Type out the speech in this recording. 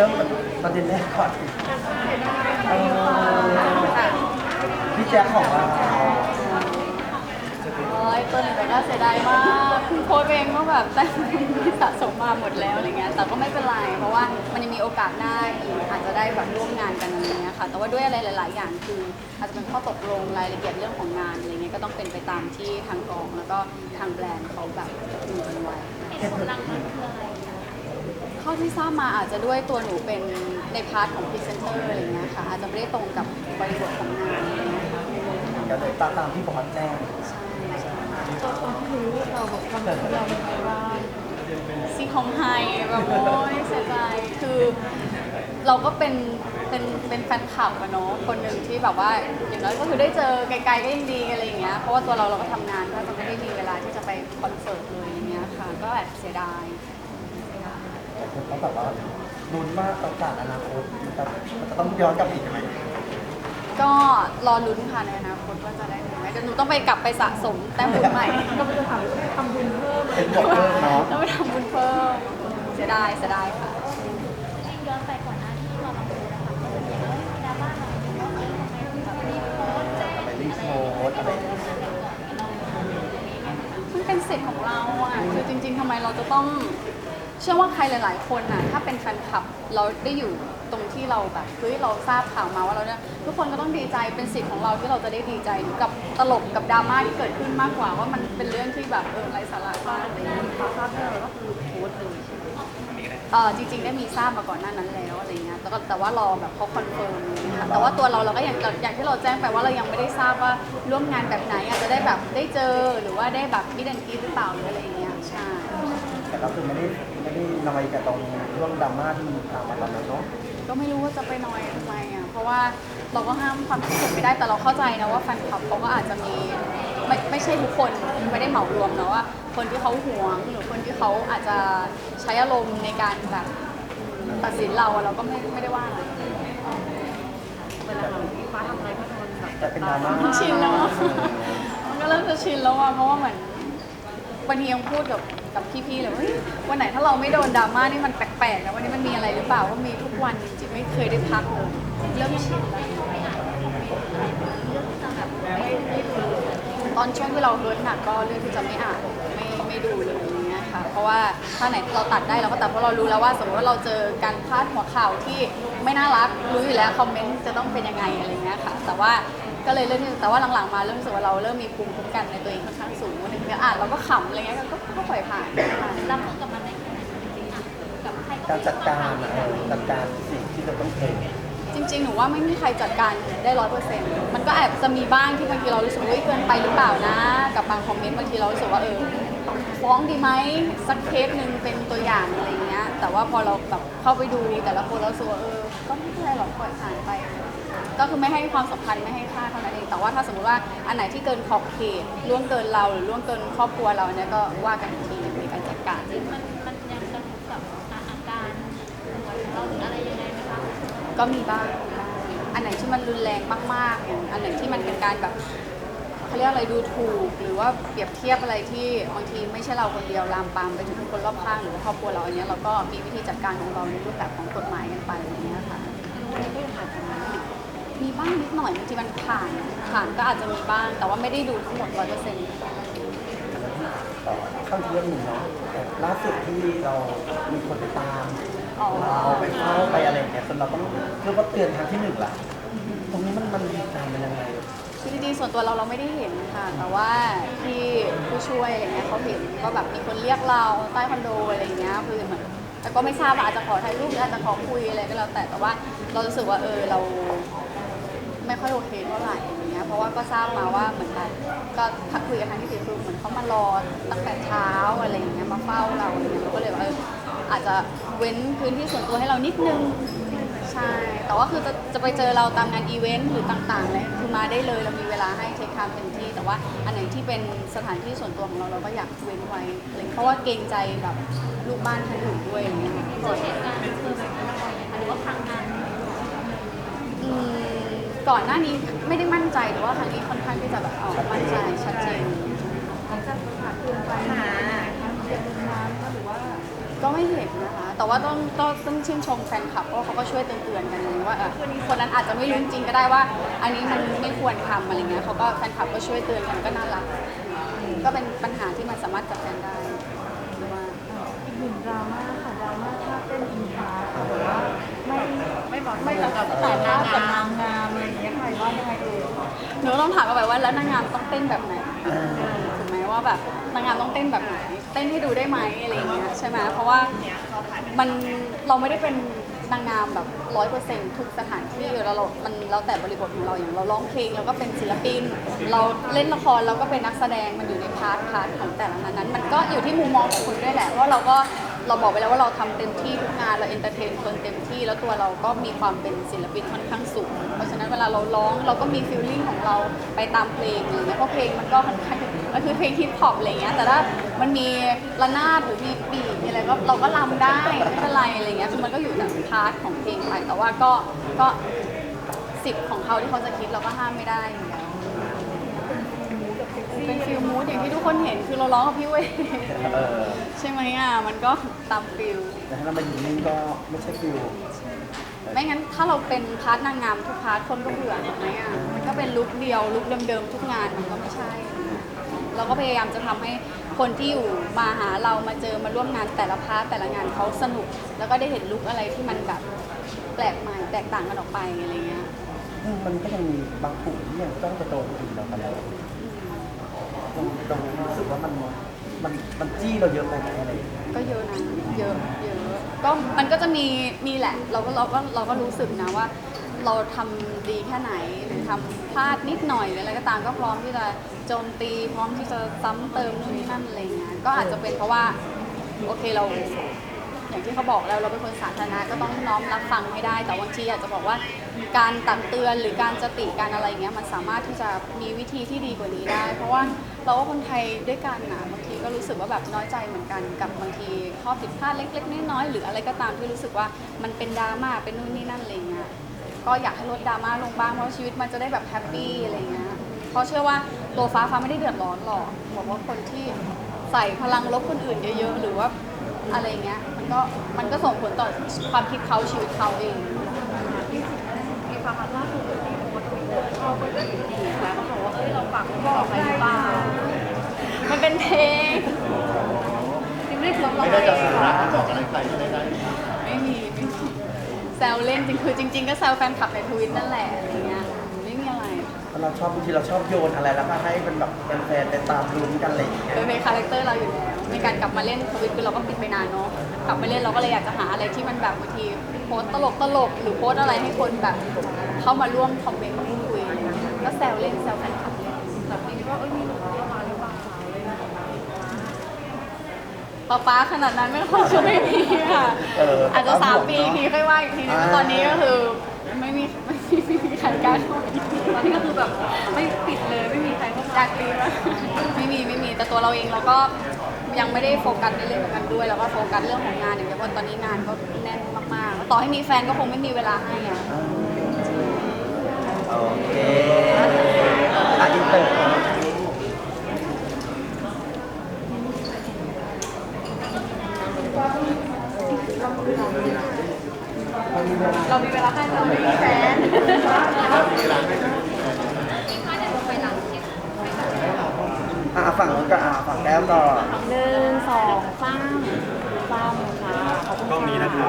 ริ่มประเด็นแรกก่อนเออค่ะพี่แจ๊คของเราโอ้ยตัวหนึ่งแต่ก็เสียดายมากคือโค้ชเองก็แบบแต่ที่สะสมมาหมดแล้วอะไรเงี้ย แต่ก็ไม่เป็นไร เพราะว่ามันยังมีโอกาสหน้าอีกอาจจะได้แบบร่วมงานกันอะไรเงี้ยค่ะ แต่ว่าด้วยอะไรหลาย ๆ อย่างคืออาจจะเป็นข้อตกลงรายละเอียดเรื่องของงานอะไรเงี้ย ก็ต้องเป็นไปตามที่ทางกองแล้วก็ทางแบรนด์เขาแบบคุยกันไว้ เหตุผล เท่าที่ทราบมาอาจจะด้วยตัวหนูเป็นในพาร์ทของพรีเซนเตอร์อะไรเงี้ยค่ะอาจจะไม่ได้ตรงกับบริบทของงานอะไรเงี้ยค่ะก็เลยตามตามที่บอสแจ้งใช่ตัวตอนที่รู้เราแบบความรู้เราเป็นไงบ้างซีของไฮแบบโอ้ยเสียใจคือเราก็เป็นเป็นเป็นแฟนคลับอะเนาะคนหนึ่งที่แบบว่าอย่างน้อยก็คือได้เจอไกลๆก็ยังดีอะไรอย่างเงี้ยเพราะว่าตัวเราเราก็ทำงานก็จะไม่ได้มีเวลาที่จะไปคอนเสิร์ตเลยอย่างเงี้ยค่ะก็แอบเสียดาย แต่คนเขาแบบว่าลุ้นมากโอกาสอนาคตมันจะมันจะต้องย้อนกลับอีกไหมก็รอลุ้นค่ะในอนาคตว่าจะได้หรือไม่แต่หนูต้องไปกลับไปสะสมแต้มบุญใหม่ก็ไม่จะถามว่าทำบุญเพิ่มเป็นบวกเพิ่มเนาะต้องไปทำบุญเพิ่มเสียดายเสียดายค่ะจริงย้อนไปก่อนหน้าที่เรามาพูดนะคะก็จะมีเรื่องดราม่าหน่อยนึงว่าเออทำไมถึงแบบรีบโพสต์แจ้งไปรีบโพสต์อะไรอย่างเงี้ยมันเป็นสิทธิ์ของเราอะคือจริง ๆทำไมเราจะต้อง เชื่อว่าใครหลาย ๆ คนน่ะถ้าเป็นแฟนคลับเราได้อยู่ตรงที่เราแบบเฮ้ยเราทราบข่าวมาว่าเราเนี่ยทุกคนก็ต้องดีใจเป็นสิทธิ์ของเราที่เราจะได้ดีใจกับตลกกับดราม่าที่เกิดขึ้นมากกว่าว่ามันเป็นเรื่องที่แบบเออไร้สาระมากอะไรอย่างเงี้ยพอทราบเรื่องก็คือโพสต์เลยใช่ไหมเออจริง ๆ ได้มีทราบมาก่อนหน้านั้นแล้วอะไรเงี้ยแต่ก็แต่ว่ารอแบบเขาคอนเฟิร์มอะค่ะแต่ว่าตัวเราเราก็อย่างอย่างที่เราแจ้งไปว่าเรายังไม่ได้ทราบว่าร่วมงานแบบไหนอาจจะได้แบบได้เจอหรือว่าได้แบบมิดันกีหรือเปล่าหรืออะไรเงี้ยใช่ แต่ก็คือไม่ได้ไม่ได้นอยกับตรงเรื่องดราม่าที่มีข่าวมาตอนนั้นเนาะก็ไม่รู้ว่าจะไปนอยทำไมอะเพราะว่าเราก็ห้ามความคิดเห็นไม่ได้แต่เราเข้าใจนะว่าแฟนคลับเขาก็อาจจะมีไม่ไม่ใช่ทุกคนไม่ได้เหมารวมเนาะว่า คนที่เขาหวงหรือคนที่เขาอาจจะใช้อารมณ์ในการแบบตัดสินเราอะเราก็ไม่ไม่ได้ว่าอะไรเวลาเราพี่ฟ้าทำอะไรก็โดนแบบแต่เป็นดราม่ามันชินแล้วอะมันก็เริ่มจะชินแล้วอะเพราะว่าเหมือนวันนี้ยังพูดกับ กับพี่ๆเลยว่าเฮ้ยวันไหนถ้าเราไม่โดนดราม่านี่มันแปลกๆนะวันนี้มันมีอะไรหรือเปล่าว่ามีทุกวันจริงๆไม่เคยได้พักเลยเริ่มชินแล้วตอนช่วงที่เราเฮิร์ตหนักก็เลือกที่จะไม่อ่านไม่ไม่ดูเลยอย่างเงี้ยค่ะเพราะว่าถ้าไหนเราตัดได้เราก็ตัดเพราะเรารู้แล้วว่าสมมติว่าเราเจอการพลาดหัวข่าวที่ไม่น่ารักรู้อยู่แล้วคอมเมนต์จะต้องเป็นยังไงอะไรเงี้ยค่ะ แต่ว่า ก็เลยเริ่มแต่ว่าหลังๆมาเริ่มรู้สึกว่าเราเริ่มมีภูมิคุ้มกันในตัวเองค่อนข้างสูงวันหนึ่งอ่านเราก็ขำอะไรเงี้ยก็ก็ปล่อยผ่านรับมือกับมันได้แค่ไหนจริงๆอะกับใครก็การจัดการอะเออจัดการสิ่งที่เราต้องเจอจริงๆ หนูว่าไม่มีใครจัดการได้ร้อยเปอร์เซ็นต์มันก็แอบจะมีบ้างที่บางทีเรารู้สึกว่าเกินไปหรือเปล่านะ กับบางคอมเมนต์บางทีเรารู้สึกว่าเออฟ้องดีไหมสักเคสหนึ่งเป็นตัวอย่างอะไรเงี้ย แต่ว่าพอเราแบบเข้าไปดูแต่ละคนเราสึกว่าเออก็ไม่เป็นไรหรอกปล่อยผ่านไป ก็คือไม่ให้ความสำคัญไม่ให้ค่าเท่านั้นเอง แต่ว่าถ้าสมมติว่าอันไหนที่เกินขอบเขตล่วงเกินเราหรือล่วงเกินครอบครัวเราเนี่ยก็ว่ากันอีกทีในการจัดการ มันมันยังกระทบกับอาการป่วยของเราหรืออะไรยังไงไหมคะก็มีบ้างมีบ้าง อันไหนที่มันรุนแรงมากๆอย่างอันไหนที่มันเป็นการแบบเขาเรียกอะไรดูถูก หรือว่าเปรียบเทียบอะไรที่บางทีไม่ใช่เราคนเดียวลามปามไปถึงคนรอบข้างหรือว่าครอบครัวเราอันเนี้ยเราก็มีวิธีจัดการของเราในรูปแบบของกฎหมายกันไปอย่างเงี้ยค่ะมี บ้างนิดหน่อยบางทีมันผ่านผ่านก็อาจจะมีบ้าง แต่ว่าไม่ได้ดูทั้งหมดร้อยเปอร์เซ็นต์ต่อเข้าอีกเรื่องหนึ่งเนาะแต่ล่าสุดที่เรามีคนไปตามอ๋อเราไปเข้าไปอะไรอย่างเงี้ยจนเราต้องเรียกว่าเตือนครั้งที่หนึ่งละตรงนี้มันมันมีการมันยังไงคือจริงๆส่วนตัวเราเราไม่ได้เห็นค่ะ แต่ว่าที่ผู้ช่วยอะไรเงี้ยเขาเห็นก็แบบมีคนเรียกเราใต้คอนโดอะไรเงี้ยคือเหมือนแต่ก็ไม่ทราบว่าอาจจะขอถ่ายรูปหรืออาจจะขอคุยอะไรก็แล้วแต่แต่ว่าเรารู้สึกว่าเออเรา ไม่ค่อยโอเคเท่าไหร่อย่างเงี้ยเพราะว่าก็ทราบมาว่าเหมือนแบบก็ทักคุยกับทางที่ติคือเหมือนเขามารอตั้งแต่เช้าอะไรอย่างเงี้ยมาเฝ้าเราอะไรเงี้ยเราก็เลยว่าเอออาจจะเว้นพื้นที่ส่วนตัวให้เรานิดนึงใช่แต่ว่าคือจะจะไปเจอเราตามงานอีเวนต์หรือต่างๆเลยคือมาได้เลยเรามีเวลาให้เทคไทม์เต็มที่ แต่ว่าอันไหนที่เป็นสถานที่ส่วนตัวของเราเราก็อยากเว้นไว้อะไรเพราะว่าเกรงใจแบบลูกบ้านท่านอื่นด้วยอะไรเงี้ยค่ะ เจอเหตุการณ์คือแบบหรือว่าพังงาน อืม ก่อนหน้านี้ไม่ได้มั่นใจแต่ว่าครั้งนี้ค่อนข้างที่จะแบบเอามั่นใจชัดเจนหลังจากประกาศเตือนไปหาทางเรียนน้ำหรือว่าก็ไม่เห็นนะคะ แต่ว่าต้องต้องต้องชื่นชมแฟนคลับเพราะเขาก็ช่วยเตือนๆกันว่าเออคนนั้นอาจจะไม่รู้จริงๆก็ได้ว่า อันนี้มันไม่ควรทำอะไรเงี้ยเขาก็แฟนคลับก็ช่วยเตือนกันก็น่ารัก ก็เป็นปัญหาที่มันสามารถจัดการได้ว่าอีกหนึ่งดราม่าค่ะดราม่าท่าเต้นอิงฟ้าค่ะแบบว่าไม่ไม่บอกไม่รับกับแต่นางงาม หนูต้องถามกันไปว่าแล้วนางงามต้องเต้นแบบไหนถูกไหมว่าแบบนางงามต้องเต้นแบบไหนเต้นให้ดูได้ไหมอะไรอย่างเงี้ยใช่ไหมเพราะว่ามันเราไม่ได้เป็นนางงามแบบร้อยเปอร์เซ็นต์ทุกสถานที่เราเรา มันเราแต่บริบทของเราอย่างเราร้องเพลงเราก็เป็นศิลปิน เราเล่นละครเราก็เป็นนักแสดงมันอยู่ในพาร์ทพาร์ทของแต่ละนั้นนั้น มันก็อยู่ที่มุมมองของคุณด้วยแหละเพราะเราก็ เราบอกไปแล้วว่าเราทำเต็มที่ทุกงานเราเอนเตอร์เทนคนเต็มที่แล้วตัวเราก็มีความเป็นศิลปินค่อนข้างสูง เพราะฉะนั้นเวลาเราร้องเราก็มีฟีลลิ่งของเราไปตามเพลงอะไรเงี้ยเพราะเพลงมันก็ค่อนข้างมันคือเพลงฮิปฮอปอะไรเงี้ยแต่ถ้ามันมีระนาดหรือมีปีกมีอะไรก็เราก็รำได้ไม่เป็นไรอะไรเงี้ยคือมันก็อยู่ในพาร์ทของเพลงไปแต่ว่าก็ก็สิทธิ์ของเขาที่เขาจะคิดเราก็ห้ามไม่ได้อยู่แล้วเป็นฟิลมูดอย่างที่ทุกคนเห็นคือเราร้องกับพี่เวย ใช่ไหมอะ มันก็ตามฟิลแต่ถ้าเรามาอยู่นิ่งก็ไม่ใช่ฟิลไม่งั้นถ้าเราเป็นพาร์ทนางงามทุกพาร์ทคนก็เบื่อถูกไหมอะ มันก็เป็นลุคเดียวลุคเดิมๆทุกงานมันก็ไม่ใช่ เราก็พยายามจะทำให้คนที่อยู่มาหาเรามาเจอมาร่วมงานแต่ละพาร์ทแต่ละงานเขาสนุก แล้วก็ได้เห็นลุคอะไรที่มันแบบแปลกใหม่แตกต่างกันออกไปอะไรเงี้ยมันก็ยังมีบางกลุ่มที่ยังต้องจะโดนตีเราตลอดตรงรู้สึกว่ามัน มันมันจี้เราเยอะไปไหมอะไรอย่างเงี้ยก็เยอะนะเยอะเยอะก็มันก็จะมีมีแหละ เราก็เราก็เราก็รู้สึกนะว่า เราทำดีแค่ไหนหรือทำพลาดนิดหน่อยหรืออะไรก็ตามก็พร้อมที่จะโจมตีพร้อมที่จะซ้ำเติมนู่นนี่นั่นอะไรเงี้ยก็อาจจะเป็นเพราะว่าโอเคเรา อย่างที่เขาบอกแล้วเราเป็นคนสาธารณะก็ต้องน้อมรับฟังให้ได้ แต่บางทีอาจจะบอกว่าการตักเตือนหรือการสติการอะไรเงี้ยมันสามารถที่จะมีวิธีที่ดีกว่านี้ได้ เพราะว่าเราก็คนไทยด้วยกันนะบางทีก็รู้สึกว่าแบบน้อยใจเหมือนกันกับบางทีข้อผิดพลาดเล็กๆน้อยๆหรืออะไรก็ตามที่รู้สึกว่ามันเป็นดราม่าเป็นนู่นนี่นั่นอะไรเงี้ยก็อยากให้ลดดราม่าลงบ้างเพราะชีวิตมันจะได้แบบแฮปปี้อะไรเงี้ยเพราะเชื่อว่าตัวฟ้าฟ้าไม่ได้เดือดร้อนหรอกบอกว่าคนที่ใส่พลังลบคนอื่นเยอะๆ หรือว่า อะไรเงี้ยมันก็มันก็ส่งผลต่อความคิดเขาชีวิตเขาเองมีความรักล่าสุดที่โพสต์ทวิตเตอร์ชอบไปด้วยดีแล้วเขาบอกว่าเอ้ยเราฝากบอกใครหรือเปล่ามันเป็นเพลงจริงไม่คือไม่ได้จะสื่อรักบอกอะไรใครไม่ได้ไม่มีไม่มีแซวเล่นจริงคือจริง ๆ ก็แซวแฟนคลับในทวิตนั่นแหละ เพราะเราชอบบางทีเราชอบโยนอะไรแล้วก็ให้เป็นแบบแฟนๆไปตามลุ้นกันอะไรอย่างเงี้ยเป็นเพลงคาแรคเตอร์เราอยู่แล้วในการกลับมาเล่นทวิตคือเราก็ปิดไปนานเนาะกลับมาเล่นเราก็เลยอยากจะหาอะไรที่มันแบบบางทีโพสต์ตลกตลกๆหรือโพสต์อะไรให้คนแบบเข้ามาร่วมคอมเมนต์พูดคุยอะไรเงี้ยก็แซวเล่นแซวแฟนคลับเล่นแบบนี้ว่าเอ้ยมีหนุ่มเข้ามาหรือเปล่าอะไรอย่างเงี้ยป๊าป๊าขนาดนั้นไม่ค่อยจะไม่มีค่ะเอออาจจะสามปีเนอะทีค่อยว่าอีกทีนึงอ่าตอนนี้ก็คือไม่มีไม่มีไม่มี ใครกล้าเข้ามาตอนนี้ก็คือแบบไม่ปิดเลยไม่มีใครเข้ามาอยากตีมากไม่มีไม่มีแต่ตัวเราเองเราก็ยังไม่ได้โฟกัสในเรื่องของกันด้วยแล้วก็โฟกัสเรื่องของงานอย่างเดียวเพราะตอนนี้งานก็แน่นมากๆ ต่อให้มีแฟนก็คงไม่มีเวลาให้อะโอเคอะอินเตอ เรามีเวลาให้เราไม่มีแฟนอ่าฝั่งนู้นก็อ่าฝั่งแก้มก็หนึ่งสองสามสามค่ะข้างนี้นะคะ